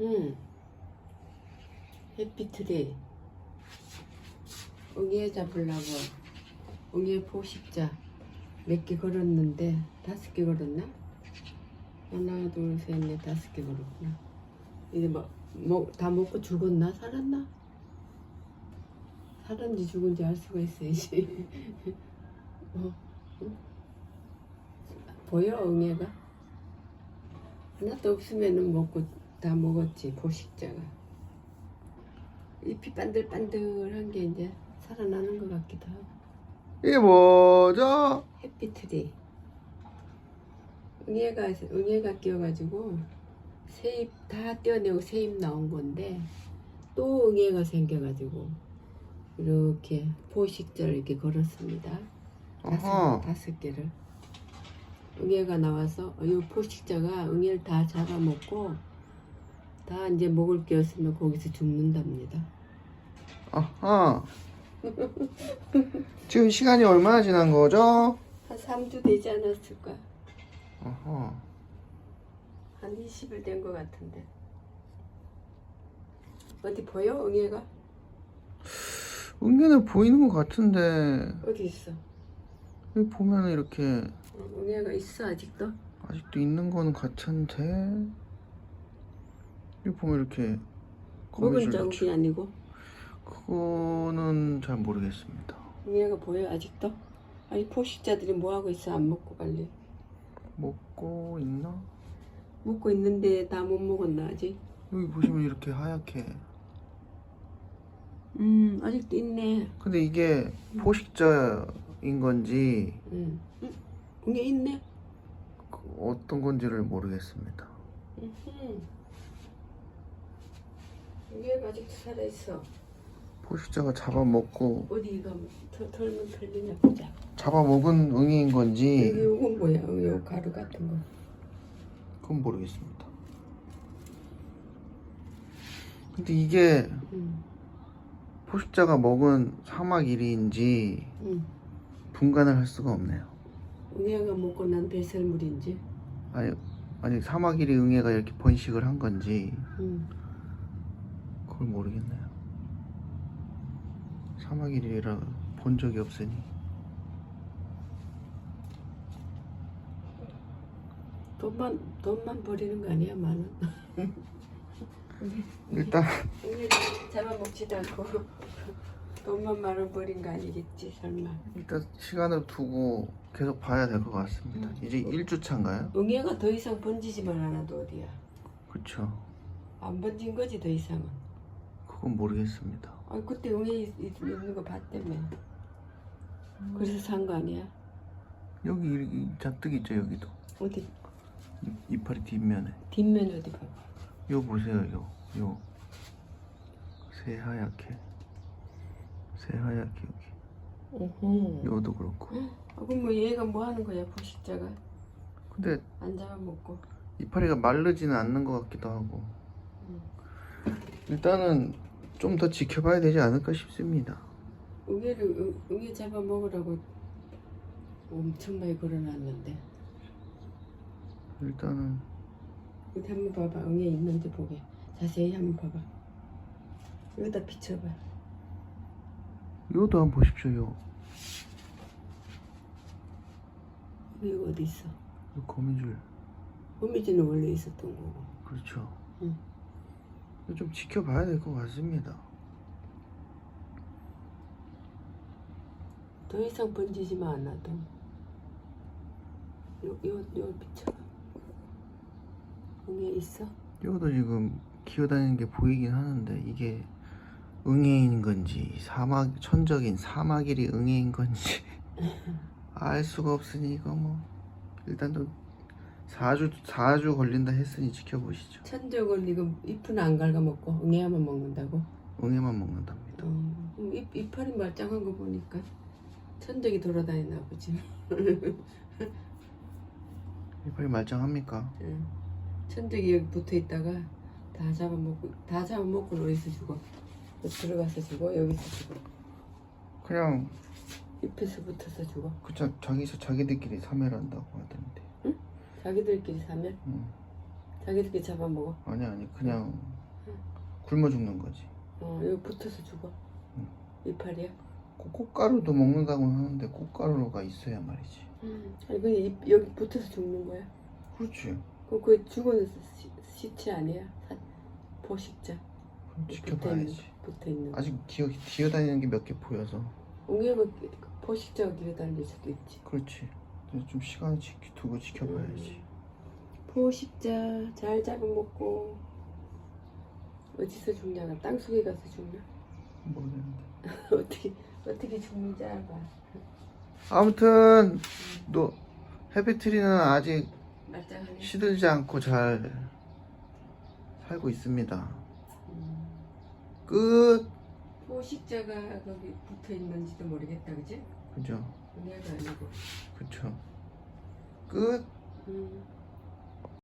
응. 해피트리. 웅이에 잡으려고 웅이에 포식자 몇 개 걸었는데 다섯 개 걸었나? 하나 둘셋넷 다섯 개 걸었구나. 이제 뭐, 뭐, 다 먹고 죽었나? 살았나? 살았는지 죽은지 알 수가 있어야지. 어, 응? 보여 웅이가? 하나도 없으면 은 먹고 다 먹었지 포식자가. 잎이 반들반들한 게 이제 살아나는 것 같기도 하고. 이게 뭐죠? 햇빛트리 응애가 응애가 끼어가지고 새잎 다 떼어내고 새잎 나온 건데 또 응애가 생겨가지고 이렇게 포식자를 이렇게 걸었습니다. 다섯. 다섯 개를. 응애가 나와서 이 포식자가 응애를 다 잡아먹고 다 이제 먹을 게 없으면 거기서 죽는답니다. 아하. 지금 시간이 얼마나 지난 거죠? 한 3주 되지 않았을까? 아하. 한 20일 된 것 같은데. 어디 보여? 응애가? 은근히 보이는 것 같은데 어디 있어? 여기 보면은 이렇게 응, 응애가 있어 아직도? 아직도 있는 거는 같은데 여기 보면 이렇게 먹은 거미줄 적이 아니고 그거는 잘 모르겠습니다. 응애가 보여 아직도? 아니 포식자들이 뭐 하고 있어 안 먹고 빨리 먹고 있나? 먹고 있는데 다 못 먹었나 아직? 여기 보시면 이렇게 하얗게 음 아직도 있네. 근데 이게 포식자인 건지 응. 응? 응애 있네. 그 어떤 건지를 모르겠습니다. 음. 응 애가 아직도 살아 있어. 포식자가 잡아먹고 어디가 털, 털면 털리냐 보자. 잡아먹은 여기 건지 이건 뭐야? 어, 요 가루 같은 거. 그건 모르겠습니다. 근데 이게 응. 포식자가 먹은 사막 일인지 응. 분간을 할 수가 없네요. 응애가 먹고 난 배설물인지. 아니 아니 사막 일이 응애가 이렇게 번식을 한 건지 응. 그걸 모르겠네요. 사막 일이라 본 적이 없으니 돈만 돈만 버리는 거 아니야 많은? 일단 응애 잡아먹지도 않고 돈만 말아 버린 거 아니겠지 설마? 일단 시간을 두고 계속 봐야 될 것 같습니다. 이제 1주 차인가요? 응애가 더 이상 번지지만 않아도 어디야? 그쵸. 안 번진 거지 더 이상은. 그건 모르겠습니다. 아 그때 응애 있- 있- 있는 거 봤다며. 그래서 산 거 아니야? 여기 이- 이 잔뜩 있죠 여기도. 어디? 이- 이파리 뒷면에. 뒷면 어디 봐봐. 요 보세요 요 요. 새하얗게. 새하얗게 여기. 어허. 요도 그렇고. 아, 그럼 뭐 얘가 뭐 하는 거야 포식자가? 근데 안 잡아먹고. 이파리가 마르지는 않는 것 같기도 하고. 일단은 좀 더 지켜봐야 되지 않을까 싶습니다. 응애를 응, 응애 잡아 먹으라고 엄청 많이 걸어놨는데. 일단은 어디 한번 봐봐. 응애 있는지 보게. 자세히 한번 봐봐. 여기다 비춰봐. 요도 한번 보십시오 요, 이거 어디 있어? 요 거미줄. 호미지는 원래 있었던 거고. 그렇죠. 응. 좀 지켜봐야 될 것 같습니다 더 이상 번지지만 않아도 요, 요, 요 비춰봐 응애 있어? 요도 지금 기어다니는 게 보이긴 하는데 이게 응애인 건지 사막 천적인 사막일이 응애인 건지 알 수가 없으니 이거 뭐 일단 또 4주 4주 걸린다 했으니 지켜보시죠. 천적은 이거 잎은 안 갉아먹고 응애야만 먹는다고? 응애만 먹는답니다. 어, 그럼 잎, 이파리 말짱한 거 보니까 천적이 돌아다니나 보지 이빨이 말짱합니까? 응. 천적이 여기 붙어 있다가 다 잡아먹고 다 잡아먹고 어디서 죽어 여기 들어가서 죽어 여기서 죽어 그냥 잎에서 붙어서 죽어 그 자, 자기 자기들끼리 사멸한다고 하던데. 자기들끼리 사면 응. 자기들끼리 잡아먹어. 아니 아니 그냥 굶어 죽는 거지. 어, 여기 붙어서 죽어. 응. 이파리야. 그 꽃가루도 먹는다고 하는데 꽃가루가 있어야 말이지. 아니 그냥 이, 여기 붙어서 죽는 거야. 그렇지. 그럼 그 죽은 시, 시체 아니야? 사, 포식자. 지켜봐야지. 붙어 있는. 거. 아직 기어 기어다니는 게 몇 개 보여서. 옹이면 포식자가 기어다닐 수도 있지. 그렇지. 좀 시간 지, 두고 지켜봐야지. 포식자 잘 잡아먹고 어디서 죽냐? 땅 속에 가서 죽냐? 모르겠는데. 어떻게 어떻게 죽는지 알아봐. 아무튼 너 해피트리는 아직 말짱하네. 시들지 않고 잘 살고 있습니다. 음. 끝. 포식자가 거기 붙어 있는지도 모르겠다, 그지? 그죠? 아니고. 그쵸. 끝. 음.